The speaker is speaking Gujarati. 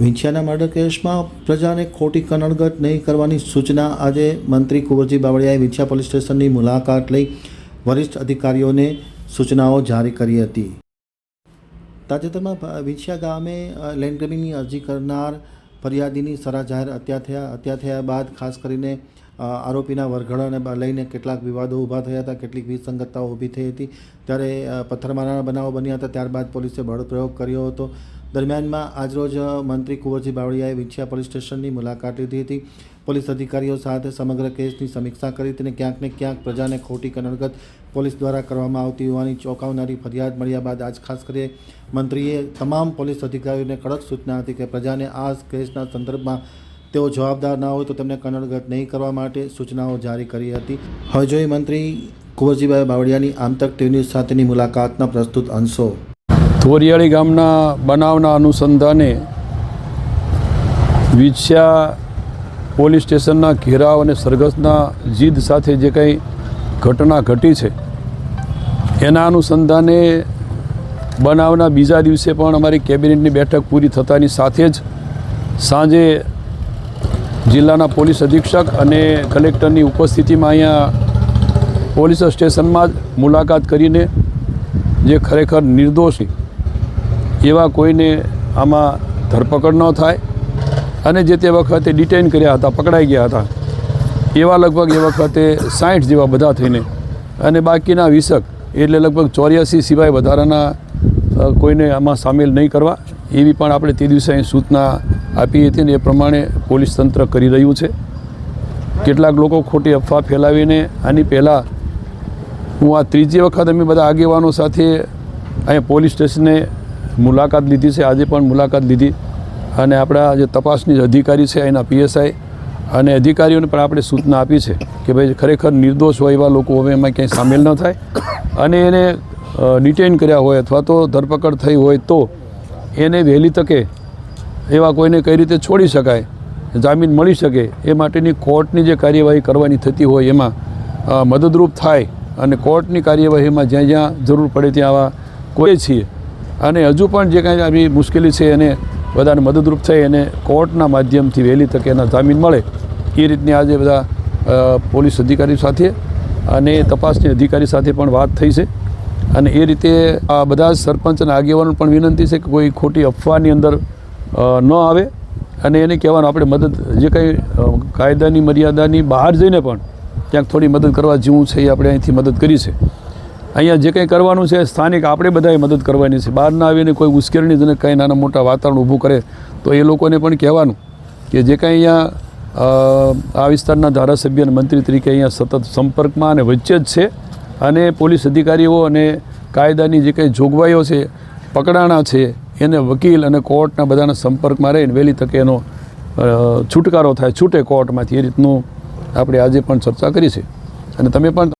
વિંછિયાના મર્ડર કેસમાં પ્રજાને ખોટી કનડગટ નહીં કરવાની સૂચના આજે મંત્રી કુંવરજી બાવળિયાએ વિંછિયા પોલીસ સ્ટેશનની મુલાકાત લઈ વરિષ્ઠ અધિકારીઓને સૂચનાઓ જારી કરી હતી. તાજેતરમાં વિંછિયા ગામે લેન્ડ અરજી કરનાર ફરિયાદીની સરા જાહેર હત્યા થયા હત્યા થયા બાદ ખાસ કરીને આરોપીના વરઘડાને લઈને કેટલાક વિવાદો ઊભા થયા હતા, કેટલીક વિસંગતતાઓ ઊભી થઈ હતી. ત્યારે પથ્થરમારાના બનાવો બન્યા હતા, ત્યારબાદ પોલીસે બળપ્રયોગ કર્યો હતો. દરમિયાનમાં આજરોજ મંત્રી કુંવરજી બાવળિયાએ વિંછિયા પોલીસ સ્ટેશનની મુલાકાત લીધી હતી. પોલીસ અધિકારીઓ સાથે સમગ્ર કેસની સમીક્ષા કરી અને ક્યાંક ને ક્યાંક પ્રજાને ખોટી કનડગત પોલીસ દ્વારા કરવામાં આવતી હોવાની ચોંકાવનારી ફરિયાદ મળ્યા બાદ આજ ખાસ કરી મંત્રીએ તમામ પોલીસ અધિકારીઓને કડક સૂચના હતી કે પ્રજાને આ કેસના સંદર્ભમાં તેઓ જવાબદાર ના હોય તો તેમને કન્નડગત નહીં કરવા માટે સૂચનાઓ જારી કરી હતી. હજોઈ મંત્રી કુંવરજીભાઈ બાવળિયાની આમતક ટીવી ન્યૂઝ સાથેની મુલાકાતના પ્રસ્તુત અંશો. ધોરિયાળી ગામના બનાવના અનુસંધાને વિછ્યા પોલીસ સ્ટેશનના ઘેરાવ અને સરઘસના જીદ સાથે જે કંઈ ઘટના ઘટી છે, એના અનુસંધાને બનાવના બીજા દિવસે પણ અમારી કેબિનેટની બેઠક પૂરી થતાની સાથે જ સાંજે જિલ્લાના પોલીસ અધિક્ષક અને કલેક્ટરની ઉપસ્થિતિમાં અહીંયા પોલીસ સ્ટેશનમાં જ મુલાકાત કરીને જે ખરેખર નિર્દોષ એવા કોઈને આમાં ધરપકડ ન થાય અને જે તે વખતે ડિટેઇન કર્યા હતા, પકડાઈ ગયા હતા, એવા લગભગ એ વખતે સાઠ જેવા બધા થઈને અને બાકીના વીસક એટલે લગભગ ચોર્યાસી સિવાય વધારાના કોઈને આમાં સામેલ નહીં કરવા એવી પણ આપણે તે દિવસે અહીં સૂચના આપી હતી ને એ પ્રમાણે પોલીસ તંત્ર કરી રહ્યું છે. કેટલાક લોકો ખોટી અફવા ફેલાવીને આની પહેલાં હું આ ત્રીજી વખત અમે બધા આગેવાનો સાથે અહીંયા પોલીસ સ્ટેશને મુલાકાત લીધી છે. આજે પણ મુલાકાત લીધી અને આપણા જે તપાસની અધિકારી છે એના પીએસઆઈ અને અધિકારીઓને પણ આપણે સૂચના આપી છે કે ભાઈ ખરેખર નિર્દોષ હોય એવા લોકો હવે એમાં ક્યાંય સામેલ ન થાય. અને એને ડિટેઇન કર્યા હોય અથવા તો ધરપકડ થઈ હોય તો એને વહેલી તકે એવા કોઈને કઈ રીતે છોડી શકાય, જામીન મળી શકે, એ માટેની કોર્ટની જે કાર્યવાહી કરવાની થતી હોય એમાં મદદરૂપ થાય અને કોર્ટની કાર્યવાહીમાં જ્યાં જ્યાં જરૂર પડે ત્યાં આવા કોઈ છીએ. અને હજુ પણ જે કાંઈ આવી મુશ્કેલી છે એને બધાને મદદરૂપ થઈ અને કોર્ટના માધ્યમથી વહેલી તકે એના જામીન મળે, એ રીતની આજે બધા પોલીસ અધિકારી સાથે અને તપાસની અધિકારી સાથે પણ વાત થઈ છે. અને એ રીતે આ બધા સરપંચ અને આગેવાનો પણ વિનંતી છે કે કોઈ ખોટી અફવાની અંદર ન આવે અને એને કહેવાનું આપણે મદદ, જે કંઈ કાયદાની મર્યાદાની બહાર જઈને પણ ક્યાંક થોડી મદદ કરવા જેવું છે એ આપણે અહીંથી મદદ કરી છે. અહીંયા જે કંઈ કરવાનું છે, સ્થાનિક આપણે બધાએ મદદ કરવાની છે. બહાર ના આવીને કોઈ ઉશ્કેરણીજનક કંઈ નાના મોટા વાતાવરણ ઊભું કરે તો એ લોકોને પણ કહેવાનું કે જે કંઈ અહીંયા આ વિસ્તારના ધારાસભ્ય અને મંત્રી તરીકે અહીંયા સતત સંપર્કમાં અને વચ્ચે જ છે અને પોલીસ અધિકારીઓ અને કાયદાની જે કંઈ જોગવાઈઓ છે, પકડાણા છે એને વકીલ અને કોર્ટના બધાના સંપર્કમાં રહીને વહેલી તકે એનો છુટકારો થાય, છૂટે કોર્ટમાંથી. એ રીતનું આપણે આજે પણ ચર્ચા કરી છે. અને તમે પણ